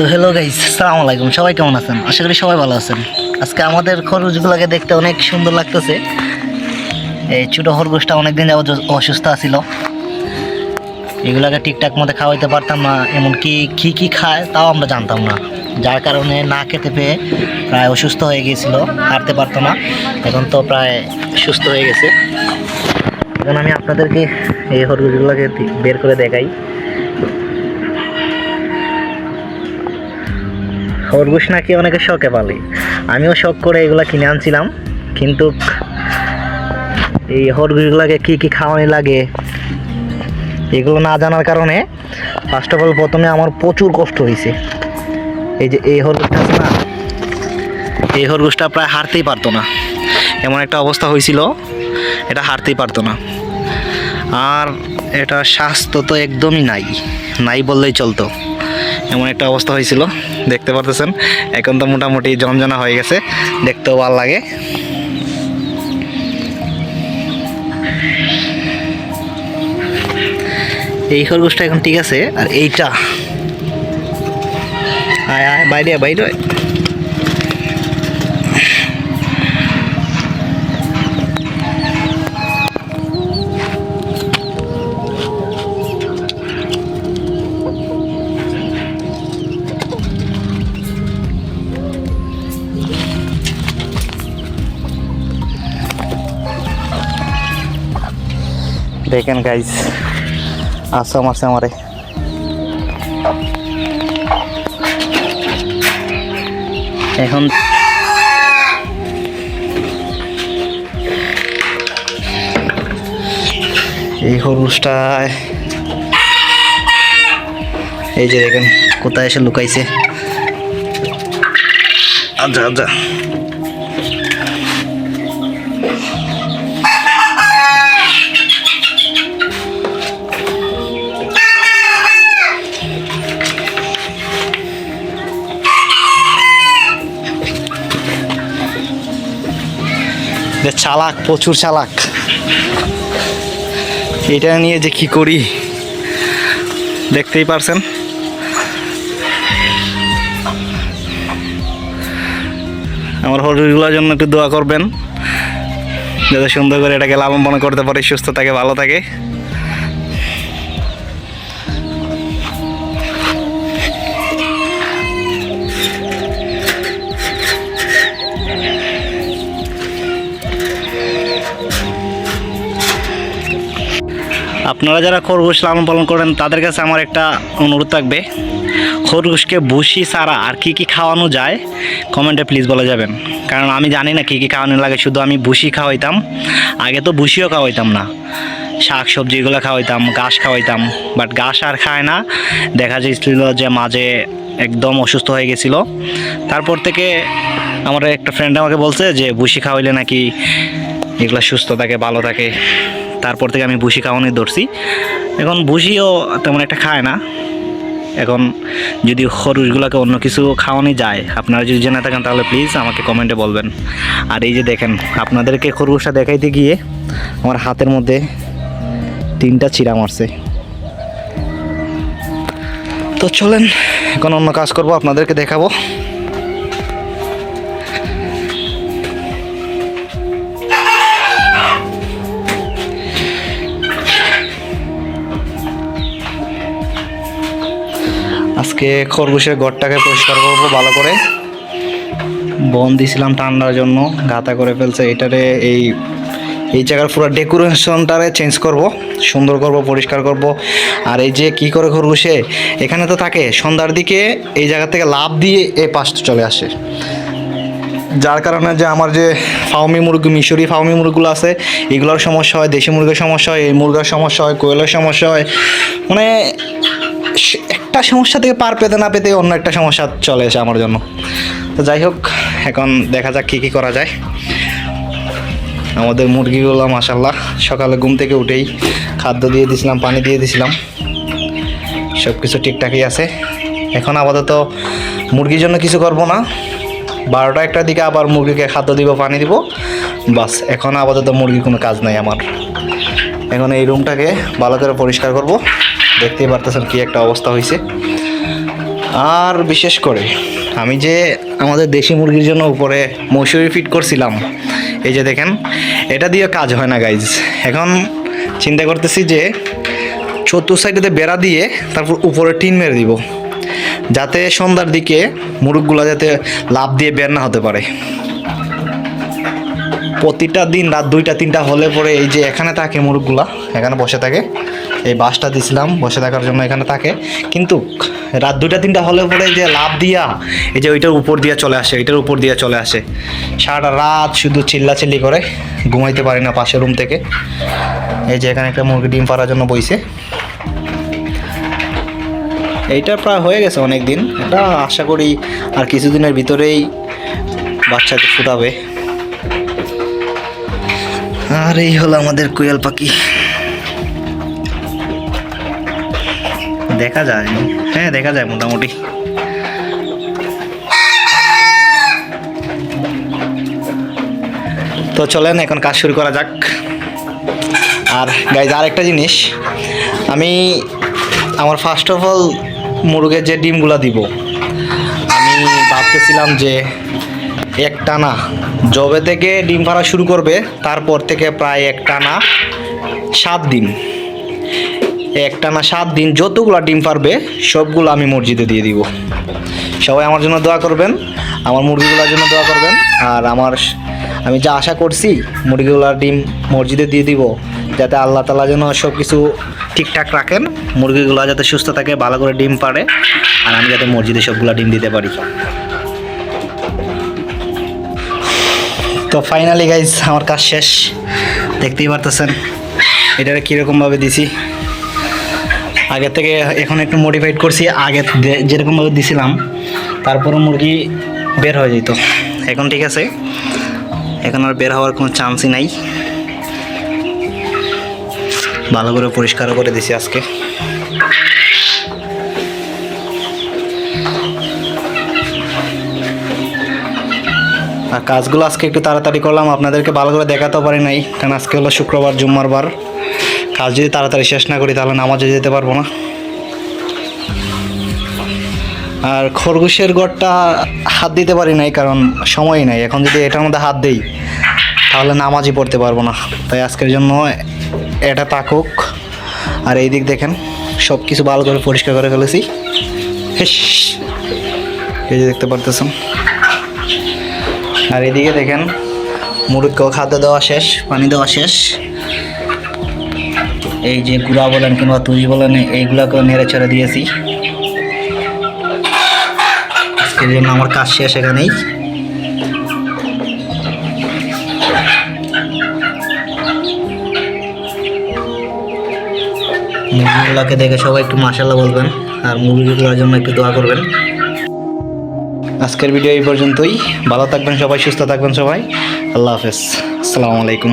তো hello guys আসসালামু আলাইকুম। সবাই কেমন আছেন? আশা করি সবাই ভালো আছেন। আজকে আমাদের খরচগুলোকে দেখতে অনেক সুন্দর লাগতেছে। এই ছোটো খরগোশটা অনেকদিন যাবত অসুস্থ আছিল। এগুলাকে ঠিকঠাক মতো খাওয়াইতে পারতাম না, এমনকি কী কী খায় তাও আমরা জানতাম না। যার কারণে না খেতে পেয়ে প্রায় অসুস্থ হয়ে গিয়েছিল, হাঁটতে পারতো না। এখন তো প্রায় সুস্থ হয়ে গেছে। এখন আমি আপনাদেরকে এই খরগোশগুলোকে বের করে দেখাই। খরগোশ নাকি অনেকে শখে পালে। আমিও শখ করে এগুলো কিনে আনছিলাম, কিন্তু এই খরগোশগুলোকে কী কী খাওয়ানি লাগে, এগুলো না জানার কারণে ফার্স্ট অফ অল প্রথমে আমার প্রচুর কষ্ট হয়েছে। এই যে এই খরগোশটা আছে না, এই খরগোশটা প্রায় হারতেই পারতো না। এমন একটা অবস্থা হয়েছিল, এটা হারতেই পারতো না। আর এটা স্বাস্থ্য তো একদমই নাই নাই বললেই চলতো। এমন একটা অবস্থা হয়েছিল, দেখতে পারতেছেন। এখন তো মোটামুটি জমজনা হয়ে গেছে, দেখতেও ভালো লাগে। এই খরগোশটা এখন ঠিক আছে, আর এইটা। আয় আয়, বাইরে বাইরে দেখেন গাইজ আসাম আছে আমারে। এখন এই খরগোশটায় এই যে দেখেন, কোথায় এসে লুকাইছে। আচ্ছা আচ্ছা। চালাক, প্রচুর চালাক। এটা নিয়ে যে কি করি, দেখতেই পারছেন। আমার হরিগুলোর জন্য একটু দোয়া করবেন, যাতে সুন্দর করে এটাকে লাভম্বন করতে পারে, সুস্থ থাকে, ভালো থাকে। আপনারা যারা খরগোশ লালন পালন করেন, তাদের কাছে আমার একটা অনুরোধ থাকবে। খরগোশকে ভুসি ছাড়া আর কি কি খাওয়ানো যায়, কমেন্টে প্লিজ বলে যাবেন। কারণ আমি জানি না কী কী খাওয়ানো লাগে, শুধু আমি ভুসি খাওয়াইতাম। আগে তো ভুসিও খাওয়াইতাম না। শাক সবজিগুলো খাওয়াইতাম, ঘাস খাওয়াইতাম। বাট ঘাস আর খায় না। দেখা যাচ্ছিল যে মাঝে একদম অসুস্থ হয়ে গেছিল। তারপর থেকে আমার একটা ফ্রেন্ড আমাকে বলছে যে, ভুসি খাওয়াইলে নাকি এগুলো সুস্থ থাকে, ভালো থাকে। তারপর থেকে আমি ভুসি খাওয়ানি ধরছি। এখন ভুসিও তেমন একটা খায় না। এখন যদি খরচগুলোকে অন্য কিছু খাওয়ানি যায়, আপনারা যদি জেনে থাকেন তাহলে প্লিজ আমাকে কমেন্টে বলবেন। আর এই যে দেখেন, আপনাদেরকে খরগোশটা দেখাইতে গিয়ে আমার হাতের মধ্যে তিনটা চিরা মারছে। তো চলেন, এখন অন্য কাজ করব, আপনাদেরকে দেখাবো। আজকে খরগোশের ঘরটাকে পরিষ্কার করব ভালো করে। বন দিছিলাম ঠান্ডার জন্য গাতা করে ফেলছে, এটারে এই এই জায়গার পুরো ডেকোরেশনটারে চেঞ্জ করব, সুন্দর করব, পরিষ্কার করব। আর এই যে কি করে খরগোশে, এখানে তো থাকে, সন্ধ্যার দিকে এই জায়গা থেকে লাভ দিয়ে এই পাশটা চলে আসে। যার কারণে যে আমার যে ফাউমি মুরগি, মিশরি ফাউমি মুরগিগুলো আছে, এগুলোর সমস্যা হয়, দেশি মুরগির সমস্যা হয়, এই মুরগার সমস্যা হয়, কোয়েলের সমস্যা হয়। মানে একটা সমস্যা থেকে পার পেতে না পেতে অন্য একটা সমস্যা চলে এসে আমার জন্য। তো যাই হোক, এখন দেখা যাক কী কী করা যায়। আমাদের মুরগিগুলো মাসাল্লাহ সকালে ঘুম থেকে উঠেই খাদ্য দিয়ে দিছিলাম, পানি দিয়ে দিছিলাম। সব কিছু ঠিকঠাকই আছে। এখন আপাতত মুরগির জন্য কিছু করব না। বারোটা একটার দিকে আবার মুরগিকে খাদ্য দিব, পানি দিব। বাস, এখন আপাতত মুরগির কোনো কাজ নাই আমার। এখন এই রুমটাকে ভালো করে পরিষ্কার করব। দেখতেই পারতেছেন কি একটা অবস্থা হয়েছে আর বিশেষ করে, আমি যে আমাদের দেশি মুরগির জন্য উপরে মৌসুমি ফিট করছিলাম, এই যে দেখেন, এটা দিয়ে কাজ হয় না গাইজ এখন চিন্তা করতেছি যে, চতুর সাইডেতে বেড়া দিয়ে তারপর উপরে টিন মেরে দিব, যাতে সন্ধ্যার দিকে মুরগগুলো যাতে লাভ দিয়ে বের না হতে পারে। প্রতিটা দিন রাত দুইটা, তিনটা হলে পরে এই যে এখানে থাকে মুরগগুলা, এখানে বসে থাকে এই বাসটা দিছিলাম, বসে থাকার জন্য এখানে থাকে। কিন্তু রাত দুইটা, তিনটা হলে পরে যে লাভ দিয়া, এই যে ওইটার উপর দিয়ে চলে আসে, ওইটার উপর দিয়ে চলে আসে। সারাটা রাত শুধু চিল্লাচিল্লি করে, ঘুমাইতে পারি না পাশের রুম থেকে। এই যে এখানে একটা মুরগি ডিম পাড়ার জন্য বইছে। এইটা প্রায় হয়ে গেছে অনেক দিন এটা আশা করি আর কিছুদিনের ভিতরেই বাচ্চাকে ফুটাবে। আর এই হলো আমাদের কোয়েল পাখি। দেখা যায় হ্যাঁ দেখা যায় মোটামুটি। তো চলেন, এখন কাজ শুরু করা যাক। আর গাইজ আর একটা জিনিস, আমি আমার ফার্স্ট অফ অল মুরগের যে ডিমগুলো দিব, আমি ভাবতেছিলাম যে এক টানা জবে থেকে ডিম পাড়া শুরু করবে, তারপর থেকে প্রায় এক টানা সাত দিন। এক টানা সাত দিন যতগুলো ডিম পারবে, সবগুলো আমি মসজিদে দিয়ে দিব। সবাই আমার জন্য দোয়া করবেন, আমার মুরগিগুলোর জন্য দোয়া করবেন, আর আমার আমি যা আশা করছি, মুরগিগুলোর ডিম মসজিদে দিয়ে দিব, যাতে আল্লাহ তালা যেন সব কিছু ঠিকঠাক রাখেন, মুরগিগুলো যাতে সুস্থ থাকে, ভালো করে ডিম পারে, আর আমি যাতে মসজিদে সবগুলো ডিম দিতে পারি। তো ফাইনালি গাইজ আমার কাজ শেষ। দেখতেই পারতেছেন, এটারে কীরকমভাবে দিছি। আগে থেকে এখন একটু মডিফাইড করছি, আগে যেরকমভাবে দিছিলাম তারপরে মুরগি বের হয়ে যেত। এখন ঠিক আছে, এখন আর বের হওয়ার কোনো চান্সই নাই। ভালো করে পরিষ্কার করে দিছি আজকে। আর কাজগুলো আজকে একটু তাড়াতাড়ি করলাম, আপনাদেরকে ভালো করে দেখাতেও পারি নাই, কারণ আজকে হলো শুক্রবার, জুম্মার বার। কাজ যদি তাড়াতাড়ি শেষ না করি, তাহলে নামাজে যেতে পারব না। আর খরগোশের গড়টা হাত দিতে পারি নাই, কারণ সময় নাই। এখন যদি এটার মধ্যে হাত দেই, তাহলে নামাজই পড়তে পারব না। তাই আজকের জন্য এটা তাকুক। আর এই দিক দেখেন সব কিছু ভালো করে পরিষ্কার করে ফেলেছি। এই যে দেখতে পারতেছেন। আর এদিকে দেখেন মুরগিকেও খাদ্য দেওয়া শেষ, পানি দেওয়া শেষ। এই যে গুড়া বলেন কিংবা তুই বলেন, এইগুলাকেও নেড়ে ছেড়ে দিয়েছি। আজকের জন্য আমার কাজ শেষ এখানেই। মুরগিগুলোকে দেখে সবাই একটু মাসাল্লাহ বলবেন, আর মুরগিগুলোর জন্য একটু দোয়া করবেন। আজকের ভিডিও এই পর্যন্তই। ভালো থাকবেন সবাই, সুস্থ থাকবেন সবাই। আল্লাহ হাফেজ। আসসালামু আলাইকুম।